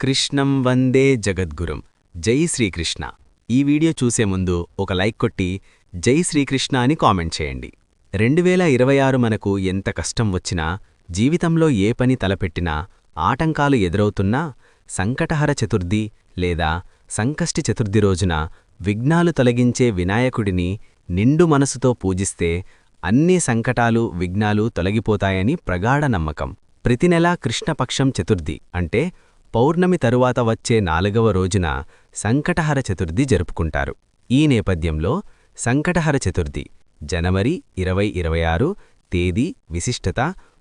కృష్ణం వందే జగద్గురుం. జై శ్రీకృష్ణ. ఈ వీడియో చూసే ముందు ఒక లైక్ కొట్టి జై శ్రీకృష్ణ అని కామెంట్ చేయండి. రెండు వేల ఇరవై ఆరు మనకు ఎంత కష్టం వచ్చినా జీవితంలో ఏ పని తలపెట్టినా ఆటంకాలు ఎదురవుతున్నా సంకటహర చతుర్థి లేదా సంకష్టి చతుర్థి రోజున విఘ్నాలు తొలగించే వినాయకుడిని నిండు మనసుతో పూజిస్తే అన్ని సంకటాలు విఘ్నాలు తొలగిపోతాయని ప్రగాఢ నమ్మకం. ప్రతి నెలా కృష్ణపక్షం చతుర్థి అంటే పౌర్ణమి తరువాత వచ్చే నాలుగవ రోజున సంకటహర చతుర్థి జరుపుకుంటారు. ఈ నేపథ్యంలో సంకటహర చతుర్థి జనవరి ఇరవై ఇరవై ఆరు తేదీ విశిష్టత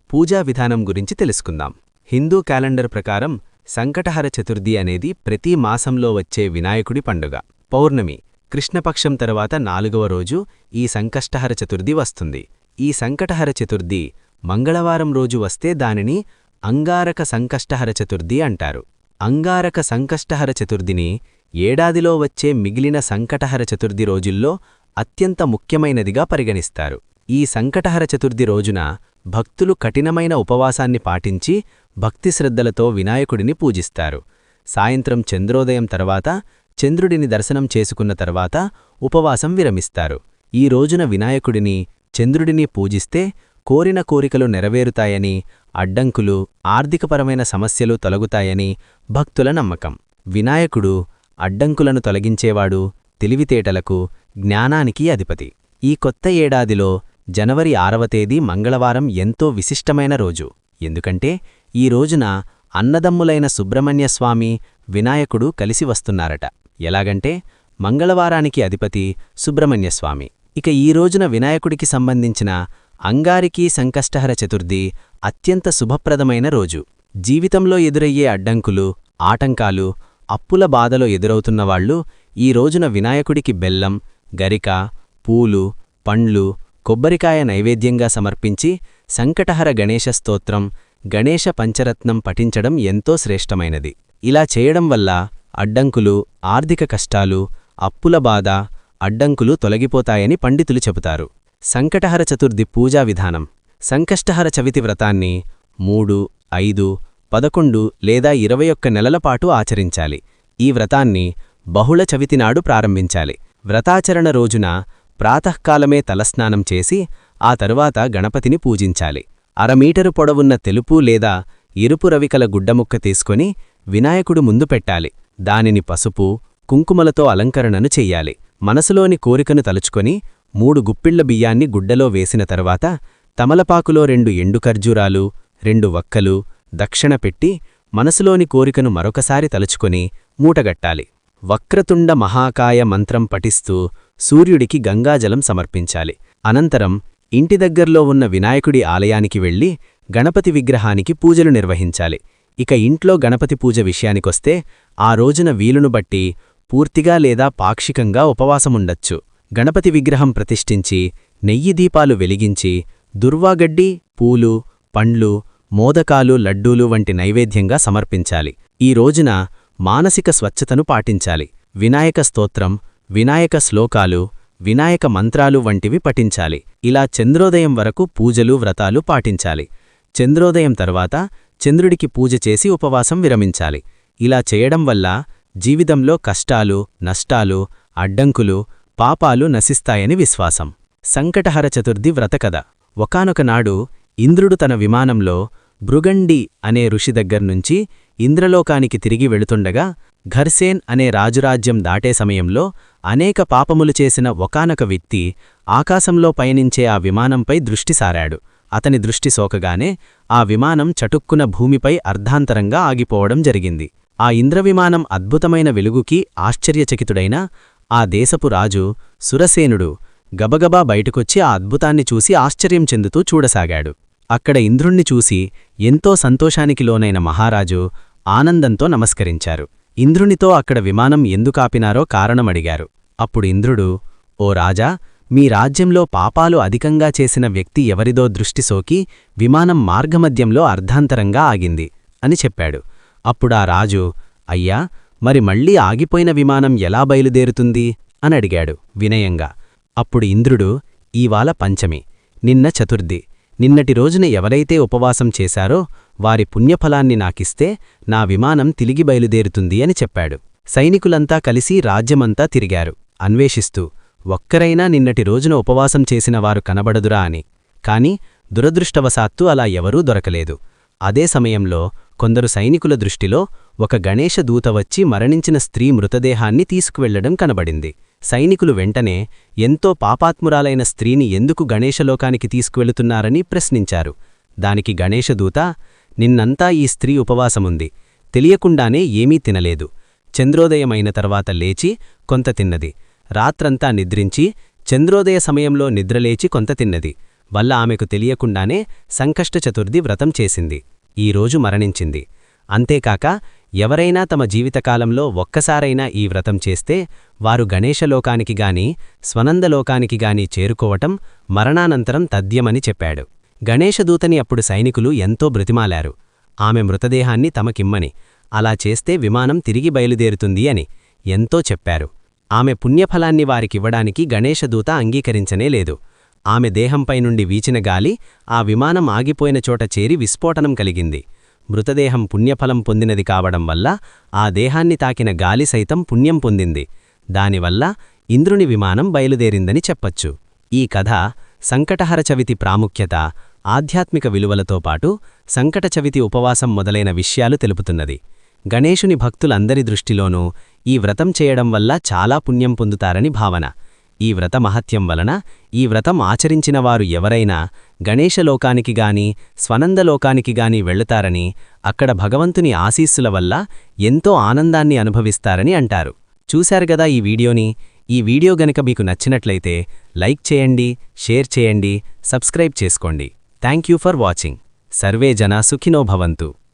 పూజా విధానం గురించి తెలుసుకుందాం. హిందూ క్యాలెండర్ ప్రకారం సంకటహర చతుర్థి అనేది ప్రతి మాసంలో వచ్చే వినాయకుడి పండుగ. పౌర్ణమి కృష్ణపక్షం తరువాత నాలుగవ రోజు ఈ సంకష్టహర చతుర్థి వస్తుంది. ఈ సంకటహర చతుర్థి మంగళవారం రోజు వస్తే దానిని అంగారక సంకష్టహర చతుర్థి అంటారు. అంగారక సంకష్టహర చతుర్థిని ఏడాదిలో వచ్చే మిగిలిన సంకటహర చతుర్థి రోజుల్లో అత్యంత ముఖ్యమైనదిగా పరిగణిస్తారు. ఈ సంకటహర చతుర్థి రోజున భక్తులు కఠినమైన ఉపవాసాన్ని పాటించి భక్తిశ్రద్ధలతో వినాయకుడిని పూజిస్తారు. సాయంత్రం చంద్రోదయం తర్వాత చంద్రుడిని దర్శనం చేసుకున్న తర్వాత ఉపవాసం విరమిస్తారు. ఈ రోజున వినాయకుడిని చంద్రుడిని పూజిస్తే కోరిన కోరికలు నెరవేరుతాయని అడ్డంకులు ఆర్థికపరమైన సమస్యలు తొలగుతాయని భక్తుల నమ్మకం. వినాయకుడు అడ్డంకులను తొలగించేవాడు తెలివితేటలకు జ్ఞానానికి అధిపతి. ఈ కొత్త ఏడాదిలో జనవరి ఆరవ తేదీ మంగళవారం ఎంతో విశిష్టమైన రోజు. ఎందుకంటే ఈ రోజున అన్నదమ్ములైన సుబ్రహ్మణ్యస్వామి వినాయకుడు కలిసి వస్తున్నారట. ఎలాగంటే మంగళవారానికి అధిపతి సుబ్రహ్మణ్యస్వామి ఇక ఈ రోజున వినాయకుడికి సంబంధించిన అంగారికీ సంకష్టహర చతుర్థి అత్యంత శుభప్రదమైన రోజు. జీవితంలో ఎదురయ్యే అడ్డంకులు ఆటంకాలు అప్పుల బాధలో ఎదురవుతున్నవాళ్ళు ఈ రోజున వినాయకుడికి బెల్లం గరిక పూలు పండ్లు కొబ్బరికాయ నైవేద్యంగా సమర్పించి సంకటహర గణేశ స్తోత్రం గణేశ పంచరత్నం పఠించడం ఎంతో శ్రేష్టమైనది. ఇలా చేయడం వల్ల అడ్డంకులు ఆర్థిక కష్టాలు అప్పుల బాధ అడ్డంకులు తొలగిపోతాయని పండితులు చెబుతారు. సంకటహర చతుర్థి పూజా విధానం. సంకష్టహర చవితి వ్రతాన్ని మూడు ఐదు పదకొండు లేదా ఇరవై ఒక్క నెలలపాటు ఆచరించాలి. ఈ వ్రతాన్ని బహుళ చవితినాడు ప్రారంభించాలి. వ్రతాచరణ రోజున ప్రాతఃకాలమే తలస్నానం చేసి ఆ తరువాత గణపతిని పూజించాలి. అరమీటరు పొడవున్న తెలుపు లేదా ఎరుపు రవికల గుడ్డముక్క తీసుకొని వినాయకుడు ముందు పెట్టాలి. దానిని పసుపు కుంకుమలతో అలంకరణను చెయ్యాలి. మనసులోని కోరికను తలుచుకొని మూడు గుప్పిళ్ళ బియ్యాన్ని గుడ్డలో వేసిన తరువాత తమలపాకులో రెండు ఎండు ఖర్జూరాలు రెండు వక్కలు దక్షిణ పెట్టి మనసులోని కోరికను మరొకసారి తలుచుకొని మూటగట్టాలి. వక్రతుండ మహాకాయ మంత్రం పఠిస్తూ సూర్యుడికి గంగాజలం సమర్పించాలి. అనంతరం ఇంటి దగ్గర్లో ఉన్న వినాయకుడి ఆలయానికి వెళ్ళి గణపతి విగ్రహానికి పూజలు నిర్వహించాలి. ఇక ఇంట్లో గణపతి పూజ విషయానికొస్తే ఆ రోజున వీలును బట్టి పూర్తిగా లేదా పాక్షికంగా ఉపవాసముండొచ్చు. గణపతి విగ్రహం ప్రతిష్ఠించి నెయ్యి దీపాలు వెలిగించి దుర్వాగడ్డి పూలు పండ్లు మోదకాలు లడ్డూలు వంటి నైవేద్యంగా సమర్పించాలి. ఈ రోజున మానసిక స్వచ్ఛతను పాటించాలి. వినాయక స్తోత్రం వినాయక శ్లోకాలు వినాయక మంత్రాలు వంటివి పఠించాలి. ఇలా చంద్రోదయం వరకు పూజలు వ్రతాలు పాటించాలి. చంద్రోదయం తర్వాత చంద్రుడికి పూజ చేసి ఉపవాసం విరమించాలి. ఇలా చేయడం వల్ల జీవితంలో కష్టాలు నష్టాలు అడ్డంకులు పాపాలు నశిస్తాయని విశ్వాసం. సంకటహర చతుర్థి వ్రతకథ ఒకనొకనాడు ఇంద్రుడు తన విమానంలో భృగండి అనే ఋషి దగ్గర్నుంచి ఇంద్రలోకానికి తిరిగి వెళుతుండగా ఘర్సేన్ అనే రాజురాజ్యం దాటే సమయంలో అనేక పాపములు చేసిన ఒకానొక వ్యక్తి ఆకాశంలో పయనించే ఆ విమానంపై దృష్టిసారాడు అతని దృష్టి సోకగానే ఆ విమానం చటుక్కున భూమిపై అర్ధాంతరంగా ఆగిపోవడం జరిగింది. ఆ ఇంద్రవిమానం అద్భుతమైన వెలుగుకి ఆశ్చర్యచకితుడైన ఆ దేశపు రాజు సురసేనుడు గబగబా బయటకొచ్చి ఆ అద్భుతాన్ని చూసి ఆశ్చర్యం చెందుతూ చూడసాగాడు. అక్కడ ఇంద్రుణ్ణి చూసి ఎంతో సంతోషానికి లోనైన మహారాజు ఆనందంతో నమస్కరించారు. ఇంద్రునితో అక్కడ విమానం ఎందుకాపినారో కారణమడిగారు. అప్పుడు ఇంద్రుడు ఓ రాజా మీ రాజ్యంలో పాపాలు అధికంగా చేసిన వ్యక్తి ఎవరిదో దృష్టి సోకి విమానం మార్గమధ్యంలో అర్ధాంతరంగా ఆగింది అని చెప్పాడు. అప్పుడా రాజు అయ్యా మరి మళ్ళీ ఆగిపోయిన విమానం ఎలా బయలుదేరుతుంది? అని అడిగాడు వినయంగా. అప్పుడు ఇంద్రుడు ఈవాల పంచమి నిన్న చతుర్థి నిన్నటి రోజున ఎవరైతే ఉపవాసం చేశారో వారి పుణ్యఫలాన్ని నాకిస్తే నా విమానం తిరిగి బయలుదేరుతుంది అని చెప్పాడు. సైనికులంతా కలిసి రాజ్యమంతా తిరిగారు. అన్వేషిస్తూ ఒక్కరైనా నిన్నటి రోజున ఉపవాసం చేసిన వారు కనబడదురా అని. కాని దురదృష్టవశాత్తు అలా ఎవరూ దొరకలేదు. అదే సమయంలో కొందరు సైనికుల దృష్టిలో ఒక గణేశ దూత వచ్చి మరణించిన స్త్రీ మృతదేహాన్ని తీసుకువెళ్ళడం కనబడింది. సైనికులు వెంటనే ఎంతో పాపాత్మురాలైన స్త్రీని ఎందుకు గణేశలోకానికి తీసుకువెళుతున్నారని ప్రశ్నించారు. దానికి గణేశదూత నిన్నంతా ఈ స్త్రీ ఉపవాసముంది. తెలియకుండానే ఏమీ తినలేదు. చంద్రోదయమైన తర్వాత లేచి కొంత తిన్నది. రాత్రంతా నిద్రించి చంద్రోదయ సమయంలో నిద్రలేచి కొంత తిన్నది. వల్ల ఆమెకు తెలియకుండానే సంకష్ట చతుర్థి వ్రతం చేసింది. ఈరోజు మరణించింది. అంతేకాక ఎవరైనా తమ జీవితకాలంలో ఒక్కసారైనా ఈ వ్రతం చేస్తే వారు గణేశలోకానికి గాని స్వనందలోకానికి గాని చేరుకోవటం మరణానంతరం తథ్యమని చెప్పాడు. గణేశదూతని అప్పుడు సైనికులు ఎంతో బ్రతిమాలారు. ఆమె మృతదేహాన్ని తమకిమ్మని అలా చేస్తే విమానం తిరిగి బయలుదేరుతుంది అని ఎంతో చెప్పారు. ఆమె పుణ్యఫలాన్ని వారికివ్వడానికి గణేశదూత అంగీకరించనే లేదు. ఆమె దేహంపై నుండి వీచిన గాలి ఆ విమానం ఆగిపోయిన చోట చేరి విస్ఫోటనం కలిగింది. మృతదేహం పుణ్యఫలం పొందినది కావడం వల్ల ఆ దేహాన్ని తాకిన గాలి సైతం పుణ్యం పొందింది. దానివల్ల ఇంద్రుని విమానం బయలుదేరిందని చెప్పచ్చు. ఈ కథ సంకటహర చవితి ప్రాముఖ్యత ఆధ్యాత్మిక విలువలతో పాటు సంకట చవితి ఉపవాసం మొదలైన విషయాలు తెలుపుతున్నది. గణేశుని భక్తులందరి దృష్టిలోనూ ఈ వ్రతం చేయడం వల్ల చాలా పుణ్యం పొందుతారని భావన. ఈ వ్రత మహత్యం వలన ఈ వ్రతం ఆచరించిన వారు ఎవరైనా గణేశలోకానికి గాని స్వనందలోకానికి గాని వెళుతారని అక్కడ భగవంతుని ఆశీస్సుల వల్ల ఎంతో ఆనందాన్ని అనుభవిస్తారని అంటారు. చూశారుగదా ఈ వీడియోని? ఈ వీడియో గనక మీకు నచ్చినట్లయితే లైక్ చేయండి షేర్ చేయండి సబ్స్క్రైబ్ చేసుకోండి. Thank for watching. సర్వే జనా సుఖినో భవంతు.